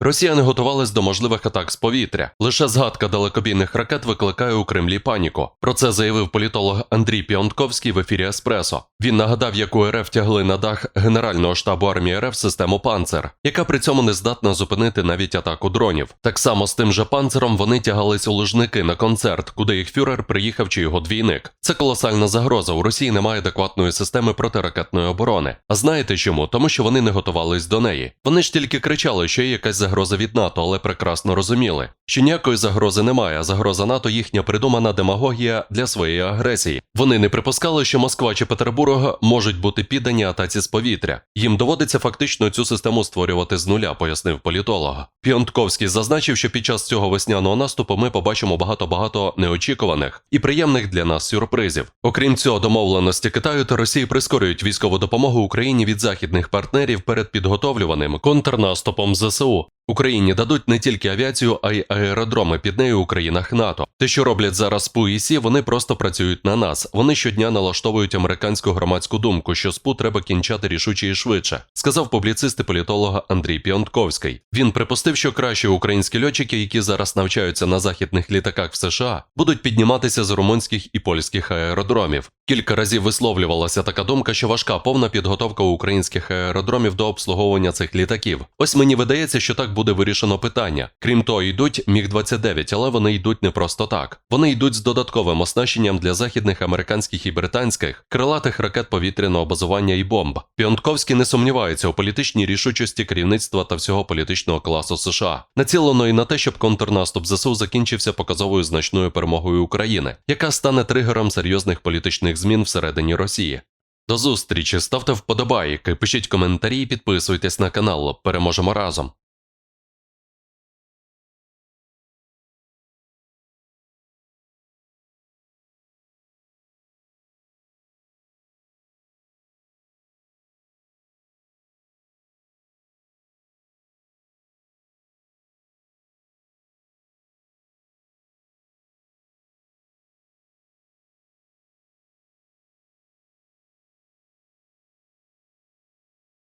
Росіяни готувались до можливих атак з повітря. Лише згадка далекобійних ракет викликає у Кремлі паніку. Про це заявив політолог Андрій Піонтковський в ефірі Еспресо. Він нагадав, яку РФ тягли на дах Генерального штабу армії РФ систему Панцер, яка при цьому не здатна зупинити навіть атаку дронів. Так само з тим же панцером вони тягались у лужники на концерт, куди їх фюрер приїхав чи його двійник. Це колосальна загроза. У Росії немає адекватної системи протиракетної оборони. А знаєте чому? Тому що вони не готувались до неї. Вони ж тільки кричали, що є якась загроза від НАТО, але прекрасно розуміли, що ніякої загрози немає. Загроза НАТО їхня придумана демагогія для своєї агресії. Вони не припускали, що Москва чи Петербург можуть бути піддані атаці з повітря. Їм доводиться фактично цю систему створювати з нуля, пояснив політолог. Піонтковський зазначив, що під час цього весняного наступу ми побачимо багато-багато неочікуваних і приємних для нас сюрпризів. Окрім цього, домовленості Китаю та Росії прискорюють військову допомогу Україні від західних партнерів перед підготовлюваним контрнаступом ЗСУ. Україні дадуть не тільки авіацію, а й аеродроми під нею у країнах НАТО. Те, що роблять зараз СПУ і СІ, вони просто працюють на нас. Вони щодня налаштовують американську громадську думку, що СПУ треба кінчати рішуче і швидше, сказав публіцист і політолога Андрій Піонтковський. Він припустив, що кращі українські льотчики, які зараз навчаються на західних літаках в США, будуть підніматися з румунських і польських аеродромів. Кілька разів висловлювалася така думка, що важка повна підготовка українських аеродромів до обслуговування цих літаків. Ось мені видається, що так буде вирішено питання. Крім того, йдуть міг 29 але вони йдуть не просто так. Вони йдуть з додатковим оснащенням для західних американських і британських крилатих ракет повітряного базування і бомб. Піонтковський не сумнівається у політичній рішучості керівництва та всього політичного класу США, націлено і на те, щоб контрнаступ ЗСУ закінчився показовою значною перемогою України, яка стане тригером серйозних політичних змін всередині Росії. До зустрічі, ставте вподобайки, пишіть коментарі і підписуйтесь на канал. Переможемо разом.